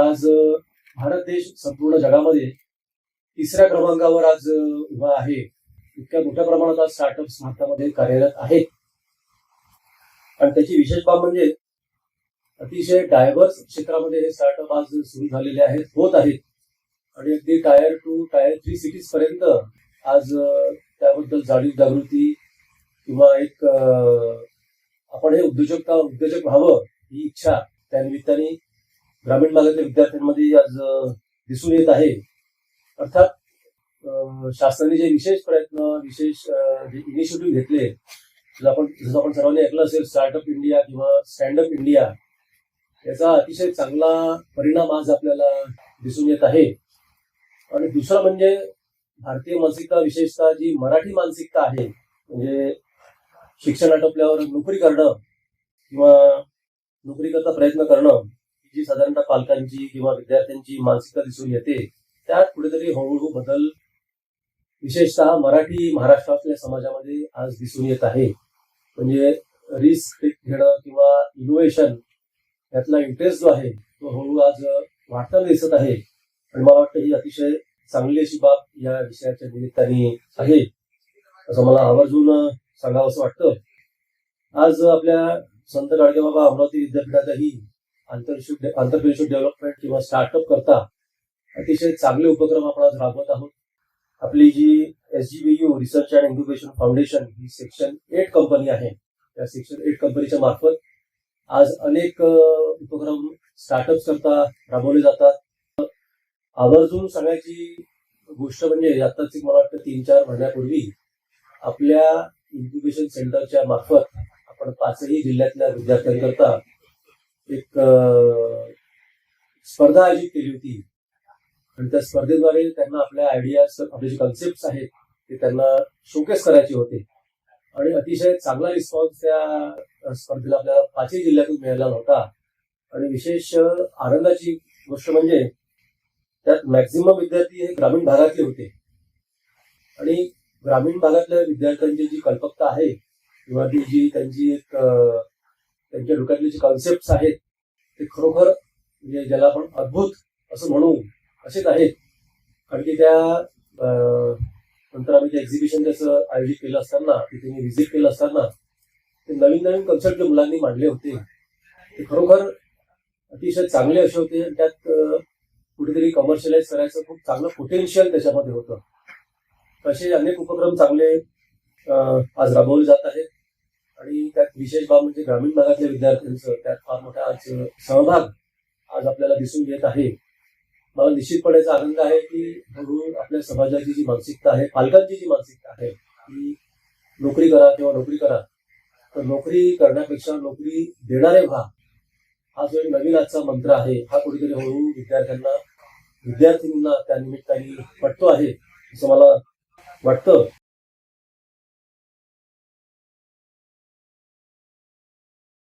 आज भारत देश संपूर्ण जगामध्ये तिसऱ्या क्रमांकावर आज उभा आहे. इतक्या मोठ्या प्रमाणात आज स्टार्टअप्स भारतामध्ये कार्यरत आहेत. आणि त्याची विशेष बाब म्हणजे अतिशय डायव्हर्स क्षेत्रामध्ये हे स्टार्टअप आज सुरू झालेले आहेत होत आहेत. आणि अगदी tier two tier three cities पर्यंत आज त्याबद्दल जाणीव जागृती किंवा एक आपण हे उद्योजकता उद्योजक व्हावं ही इच्छा त्या निमित्ताने ग्रामीण भागातील विद्यार्थ्यांमध्ये आज दिसून येत आहे अर्थात शासनाने जे विशेष प्रयत्न विशेष जे इनिशिएटिव्ह घेतले जसं आपण जसं आपण सर्वांनी ऐकलं असेल स्टार्टअप इंडिया किंवा स्टँडअप इंडिया याचा अतिशय चांगला परिणाम आज आपल्याला दिसून येत आहे. आणि दुसरं म्हणजे भारतीय मानसिकता विशेषतः जी मराठी मानसिकता आहे म्हणजे शिक्षण आटोपल्यावर नोकरी करणं किंवा नोकरी करता प्रयत्न करणं पालकांची किंवा विद्यार्थ्यांची मानसिकता दिसून येते. त्यात कुठेतरी हळूहळू बदल विशेषतः मराठी महाराष्ट्रातल्या समाजामध्ये आज दिसून येत आहे. म्हणजे रिस्क घेणं किंवा इनोव्हेशन यातला इंटरेस्ट जो आहे तो हळूहळू आज वाढताना दिसत आहे. आणि मला वाटतं ही अतिशय चांगली अशी बाब या विषयाच्या निमित्ताने आहे. असं मला आवर्जून सांगावं असं वाटतं. आज आपल्या संत गाडगेबाबा अमरावती विद्यापीठातही आंतरशिप आंतरप्रिनशिप डेव्हलपमेंट किंवा स्टार्टअप करता अतिशय चांगले उपक्रम आपण आज राबवत आहोत. आपली जी S G B U research and incubation foundation he section eight company आहे. त्या सेक्शन एट कंपनीच्या मार्फत आज अनेक उपक्रम स्टार्टअप्स करता राबवले जातात. आवर्जून सांगायची गोष्ट म्हणजे आताच मला वाटतं तीन चार महिन्यापूर्वी आपल्या इन्क्युबेशन सेंटरच्या मार्फत आपण पाचही जिल्ह्यातल्या विद्यार्थ्यांकरता एक स्पर्धा आयोजित केली होती. आणि त्या स्पर्धेद्वारे त्यांना आपल्या आयडियाज आपले जे कन्सेप्ट आहेत ते त्यांना शोकेस करायचे होते. आणि अतिशय चांगला रिस्पॉन्स त्या स्पर्धेला आपल्या पाचही जिल्ह्यातून मिळाला होता आणि विशेष आनंदाची गोष्ट म्हणजे त्यात मॅक्झिमम विद्यार्थी हे ग्रामीण भागातले होते. आणि ग्रामीण भागातल्या विद्यार्थ्यांची जी कल्पकता आहे किंवा ती जी त्यांची एक त्यांच्या डोक्यातले जे कॉन्सेप्ट आहेत ते खरोखर म्हणजे ज्याला आपण अद्भुत असं म्हणू असेच आहेत. कारण की त्या नंतर आम्ही ते एक्झिबिशन त्याचं आयोजित केलं असताना तिथे मी व्हिजिट केलं असताना ते नवीन नवीन कन्सेप्ट जे मुलांनी मांडले होते ते खरोखर अतिशय चांगले असे होते आणि त्यात कुठेतरी कमर्शियलाइज करायचं खूप चांगलं पोटेन्शियल त्याच्यामध्ये होतं. असे अनेक उपक्रम चांगले आज राबवले जात आहेत. आणि त्यात विशेष बाब म्हणजे ग्रामीण भागातल्या विद्यार्थ्यांचं त्यात फार मोठा आज सहभाग आज आपल्याला दिसून येत आहे. मला निश्चितपणेचा आनंद आहे की म्हणून आपल्या समाजाची जी मानसिकता आहे पालकांची जी मानसिकता आहे की नोकरी करा किंवा नोकरी करा तर नोकरी करण्यापेक्षा नोकरी देणारे व्हा. हा जो एक नवीन आजचा मंत्र आहे हा कुठेतरी हळूहळू विद्यार्थ्यांना विद्यार्थिनींना त्या निमित्ताने पटतो आहे असं मला वाटतं.